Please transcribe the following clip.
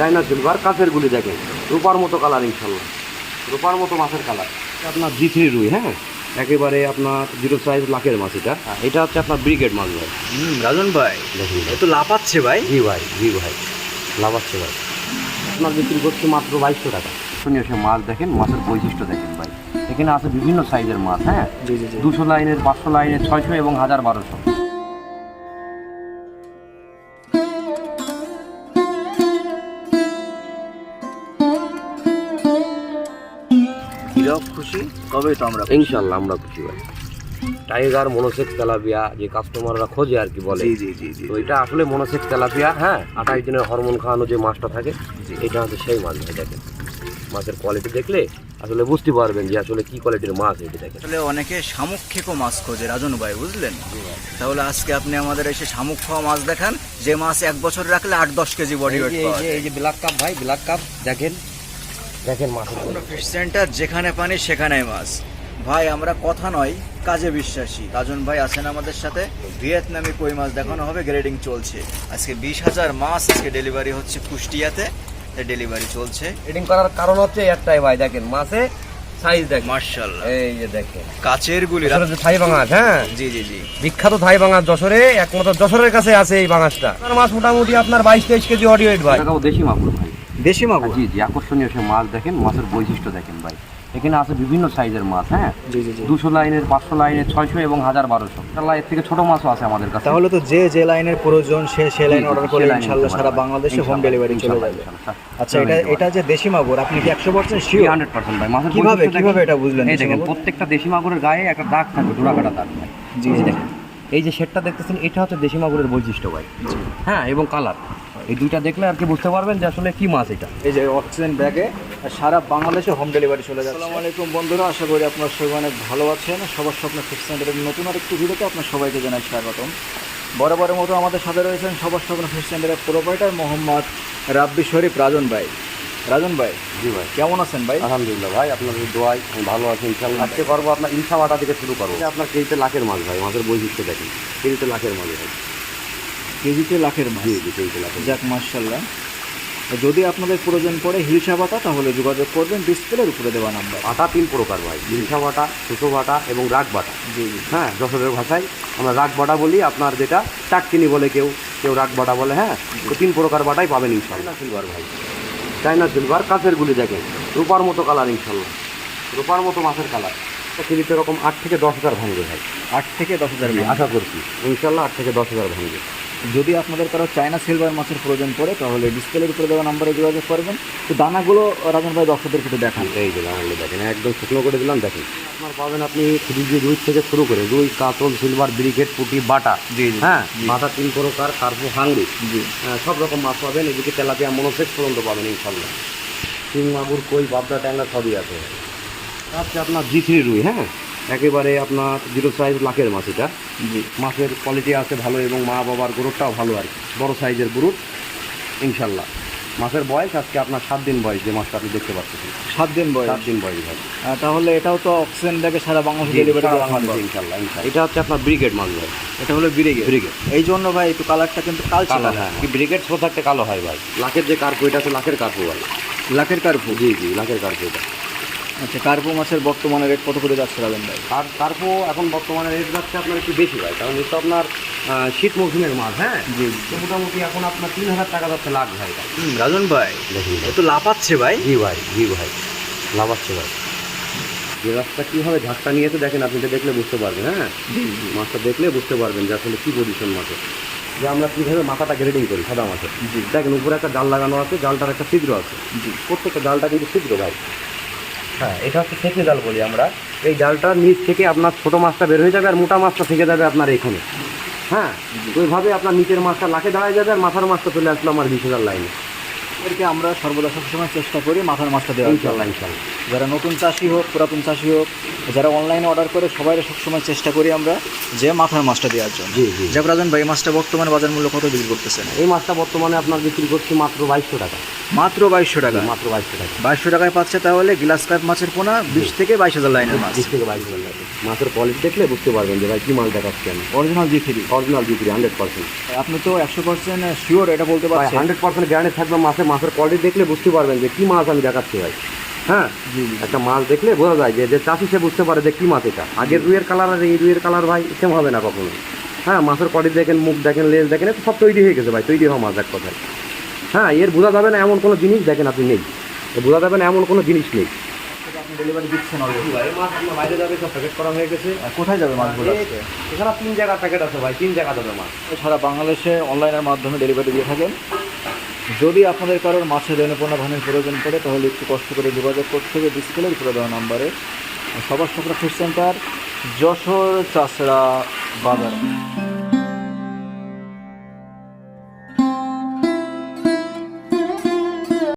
চাইনা silver কাঁচের গুলি দেখেন। রূপার মতো কালার ইনশাল্লাহ রূপার মতো মাছের কালার আপনার জি থ্রি রুই হ্যাঁ? একেবারে আপনার জিরো সাইজ লাখের মাছ এটা। এটা হচ্ছে আপনার ব্রিগেড মাছ ভাই। হুম রাজন ভাই। দেখুন। এ তো লাফাচ্ছে ভাই। জি ভাই জি ভাই। লাভাচ্ছে ভাই। আপনার বিক্রি করছি মাত্র বাইশশো টাকা। শুনিয়ে সে মাছ দেখেন মাছের বৈশিষ্ট্য দেখেন ভাই। এখানে আছে বিভিন্ন সাইজের মাছ হ্যাঁ? দুশো লাইনের পাঁচশো লাইনের ছয়শো এবং হাজার বারোশো। হিরক খুশি? তবেই তো আমরা ইনশাল্লাহ আমরা খুশি ভাই। টাইগার মনোসেক্স তেলাপিয়া যে কাস্টমাররা খোঁজে আর কি বলে। জি জি জি জি তো এটা আসলে মনোসেক্স তেলাপিয়া হ্যাঁ আঠাশ দিনের হরমোন খাওয়ানো যে মাছটা থাকে জি। এটা হচ্ছে সেই মাছ ভাই দেখেন। মাছের কোয়ালিটি দেখলে আসলে বুঝতে পারবেন যে আসলে কি কোয়ালিটির মাছ এটা দেখেন। আসলে অনেকে শামুক খেকো মাছ খোঁজে রাজন ভাই বুঝলেন? তাহলে আজকে আপনি আমাদের এসে শামুক খাওয়া মাছ দেখান যে মাছ এক বছর রাখলে আট দশ কেজি বডি ওয়েট এই যে ব্ল্যাক কাপ ভাই ব্ল্যাক কাপ দেখেন দেখেন quality। ফিশ সেন্টার যেখানে পানি সেখানে মাছ। ভাই আমরা কথা নয় কাজে বিশ্বাসী। রাজন ভাই আছেন আমাদের সাথে। ভিয়েতনামি কই মাছ দেখানো হবে গ্রেডিং চলছে। আজকে বিশ হাজার মাছ আজকে ডেলিভারি হচ্ছে কুষ্টিয়াতে। ডেলিভারি চলছে। এডিং করার কারণ হচ্ছে একটাই ভাই দেখেন মাছে সাইজ দেখেন। মার্শাল্লাহ এই যে দেখেন। কাচের গুলি। থাই বাঙাশ হ্যাঁ? জি জি জি। বিখ্যাত থাই বাঙাশ যশোরে একমাত্র যশোরের কাছে আছে এই আপনার মাছ মোটামুটি আপনার বাইশ তেইশ কেজি অডি ওয়েট ভাই। দেশি মাগুর ভাই দেশি মাগুর? জি জি আকর্ষণীয় সে মাছ দেখেন মাছের বৈশিষ্ট্য দেখেন ভাই। এখানে আছে বিভিন্ন সাইজের মাছ হ্যাঁ? দুশো লাইনের পাঁচশো লাইনের ছয়শো এবং হাজার বারোশো। এর থেকে ছোট মাছও আছে আমাদের কাছে। তাহলে তো যে যে লাইনের প্রয়োজন সে সে লাইন অর্ডার করে লাইনে ইনশাল্লাহ সারা বাংলাদেশে হোম ডেলিভারি চলে যাবে। আচ্ছা এটা এটা যে দেশি মাগুর আপনি কি একশো পার্সেন্ট শিওর হান্ড্রেড পার্সেন্ট ভাই মাছের কিভাবে- কীভাবে এটা বুঝলেন এই দেখেন প্রত্যেকটা দেশি মাগুরের গায়ে একটা দাগ থাকে ডোরা কাটা দাগ। ভাই জি, এই যে জি। দেখেন এই যে শেডটা দেখতেছেন এটা হচ্ছে দেশি মাগুরের বৈশিষ্ট্য ভাই। হ্যাঁ এবং কালার এই দুইটা দেখলে আর কি বুঝতে পারবেন যে আসলে কি মাছ এটা। এই যে অক্সিজেন ব্যাগে সারা বাংলাদেশে হোম ডেলিভারি চলে যাচ্ছে। আসসালামু আলাইকুম বন্ধুরা আশা করি আপনারা সবাই অনেক ভালো আছেন। সবার স্বপ্ন ফিক্স সেন্টারের নতুন আর একটু ভিডিওতে আপনার সবাইকে জানাই স্বাগতম। বরাবরের মতো আমাদের সাথে রয়েছেন সবার স্বপ্ন ফিক্স সেন্টারের প্রোপাইটার মোহাম্মদ রাব্বি শরীফ রাজন ভাই। রাজন ভাই জি ভাই। কেমন আছেন ভাই? আলহামদুলিল্লাহ ভাই আপনাদের দোয়াই আমি ভালো আছি ইনশাল্লাহ আজকে করব আপনার ইনসা বাটা থেকে শুরু করব। আপনার কেজিতে লাখের মাছ ভাই মাছের বৈশিষ্ট্য দেখেন। কেজিতে লাখের মাছ ভাই। কেজিতে লাখের মাছ জি জি কেজিতে লাখের যাক মার্শাল্লাহ যদি আপনাদের প্রয়োজন পড়ে হিলসা বাটা তাহলে যোগাযোগ করবেন ডিসপ্লের উপরে দেওয়া নাম্বার। আটা তিন প্রকার ভাই? হিলসা বাটা ছোটো বাটা এবং রাগ বাটা জি হ্যাঁ যশোরের ভাষায় আমরা রাগ বাটা বলি আপনার যেটা চাকচিনি বলে কেউ কেউ রাগ বাটা বলে হ্যাঁ? তো তিন প্রকার বাটাই পাবেন ইনশাল্লাহ সিলভার ভাই। চাইনা সিলভার কাঁচের গুলি দেখেন। রূপার মতো কালার ইনশাল্লাহ রূপার মতো মাছের কালার। কেজিতে এরকম আট থেকে দশ হাজার ভাঙবে ভাই। আট থেকে দশ হাজার আশা করছি। ইনশাল্লাহ আট থেকে দশ হাজার ভাঙবে। যদি আপনাদের কারও চায়না সিলভার মাছের প্রয়োজন পড়ে তাহলে ডিসপ্লের উপরে দেওয়া নাম্বারে যোগাযোগ করবেন। তো দানাগুলো রাজন ভাই দর্শকদের একটু দেখান। এই যে লাগালে দেখেন একদম শুকনো করে দিলাম দেখেন। আপনার পাবেন আপনি যে রুই থেকে শুরু করে রুই কাতল সিলভার ব্রিগেড পুটি বাটা। জি, হ্যাঁ মাথা তিন প্রকার কার্পো হাংরি জি। হ্যাঁ, সব রকম মাছ পাবেন এদিকে তেলাপিয়া মনোসেক্স পর্যন্ত পাবেন ইনশাল্লাহ শিং মাগুর কই বাবদা ট্যাংরা সবই আছে। আপনার জি থ্রি রুই হ্যাঁ? একেবারে আপনার জিরো সাইজ লাখের মাছ এটা। জি। মাছের কোয়ালিটি আছে ভালো এবং মা বাবার গ্রুপটাও ভালো আর কি। বড় সাইজের গ্রুপ ইনশাল্লাহ। মাছের বয়স আজকে আপনার সাত দিন বয়স যে মাছটা আপনি দেখতে পাচ্ছেন। সাত দিন বয়স। সাত দিন বয়স ভাই। তাহলে এটাও তো অক্সিজেন ব্যাগে সারা বাংলাদেশে ডেলিভারি করা ইনশাল্লাহ এটা হচ্ছে আপনার ব্রিগেড মাছ ভাই। এটা হলো বিরিগে ব্রিগেড এই জন্য ভাই একটু কালারটা কিন্তু কালো কালার হ্যাঁ কি ব্রিগেড শো থাকতে কালো হয় ভাই। লাখের যে কার্পু এটা আছে লাখের কার্পো ভাই। লাখের কার্পু জি জি লাখের কার্পো এটা। আচ্ছা কার্পু মাছের বর্তমানে রেট কত করে যাচ্ছে রাজন ভাই? আর কার্পো এখন বর্তমানে রেট যাচ্ছে আপনার একটু বেশি ভাই কারণ এটা আপনার শীত মৌসুমের মাছ হ্যাঁ? জি। তো মোটামুটি এখন আপনার তিন হাজার টাকা যাচ্ছে লাখ ভাই। রাজন ভাই দেখুন ভাই। তো লাফাচ্ছে ভাই। জি ভাই জি ভাই লাভাচ্ছে ভাই। যে রাস্তা কীভাবে ঝাঁকটা নিয়েছে দেখেন আপনি দেখলে বুঝতে পারবেন হ্যাঁ? মাছটা দেখলে বুঝতে পারবেন যে আসলে কী পজিশন মাছের। যে আমরা কীভাবে মাথাটা গ্রেডিং করি সাদা মাছের। জি। দেখেন উপরে একটা জাল লাগানো আছে জালটার একটা ছিদ্র আছে। জি। প্রত্যেকটা জালটা কিন্তু ছিদ্র ভাই। হ্যাঁ এটা হচ্ছে থেকে জাল বলি আমরা। এই জালটার নিচ থেকে আপনার ছোটো মাছটা বের হয়ে যাবে আর মোটা মাছটা থেকে যাবে আপনার এখানে। হ্যাঁ ওইভাবে আপনার নিচের মাছটা লাখে দাঁড়ায় যাবে আর মাথার মাছটা চলে আসলো আমার বিশ হাজার লাইনে। এদেরকে আমরা সর্বদা সবসময় চেষ্টা করি মাথার মাছটা জন্য। ইনশাল্লাহ ইনশাল্লাহ। যারা নতুন চাষি হোক পুরাতন চাষি হোক যারা অনলাইনে অর্ডার করে সবাই সবসময় চেষ্টা করি আমরা যে মাথার মাছটা দেওয়ার জন্য। জি জি। যাক রাজন ভাই এই মাছটা বর্তমানে বাজার মূল্য কত বিক্রি করতেছেন? এই মাছটা বর্তমানে আপনার বিক্রি করছি মাত্র বাইশশো টাকা। মাত্র বাইশশো টাকা? মাত্র বাইশশো টাকা। বাইশশো টাকায় পাচ্ছে তাহলে গ্লাস কাপ মাছের পোনা বিশ থেকে বাইশ হাজার লাইনের মাছ। বিশ থেকে বাইশ হাজার মাছের কোয়ালিটি দেখলে বুঝতে পারবেন যে ভাই কী মাল দেখাচ্ছি আমি। অরিজিনাল জি থ্রি অরিজিনাল বিক্রি হান্ড্রেড পার্সেন্ট আপনি তো একশো পার্সেন্ট শিওর এটা বলতে পারছেন। হান্ড্রেড পার্সেন্ট গ্যারান্টি থাকবে মাছের মাছের কোয়ালিটি দেখলে বুঝতে পারবেন যে কী মাছ আমি দেখাচ্ছি ভাই। হ্যাঁ? একটা মাছ দেখলে বোঝা যায় যে যে চাষি সে বুঝতে পারে যে কী মাছ এটা। আগের রুইয়ের কালার আর এই রুইয়ের কালার ভাই সেম হবে না কখনো হ্যাঁ মাছের কোয়ালিটি দেখেন মুখ দেখেন লেজ দেখেন সব তৈরি হয়ে গেছে ভাই তৈরি হওয়া মাছ এক কথায়। হ্যাঁ এর বোঝা যাবে না এমন কোনো জিনিস দেখেন আপনি নেই। বোঝা যাবে না এমন কোনো জিনিস নেই। আপনি ডেলিভারি দিচ্ছেন অলরেডি ভাই মাছ আপনার বাইরে যাবে সব প্যাকেট করা হয়ে গেছে। কোথায় যাবে মাছগুলো এছাড়া তিন জায়গা প্যাকেট আছে ভাই তিন জায়গা যাবে মাছ। সারা বাংলাদেশে অনলাইনের মাধ্যমে ডেলিভারি দিয়ে থাকেন। যদি আপনাদের কারোর মাছের রেণুপনা ধানের প্রয়োজন পড়ে, তাহলে একটু কষ্ট করে যোগাযোগ করতে হবে ডিসপ্লের উপরে দেওয়া নাম্বারে। সবার সকরা ফিশ সেন্টার, যশোর চাষড়া বাজার।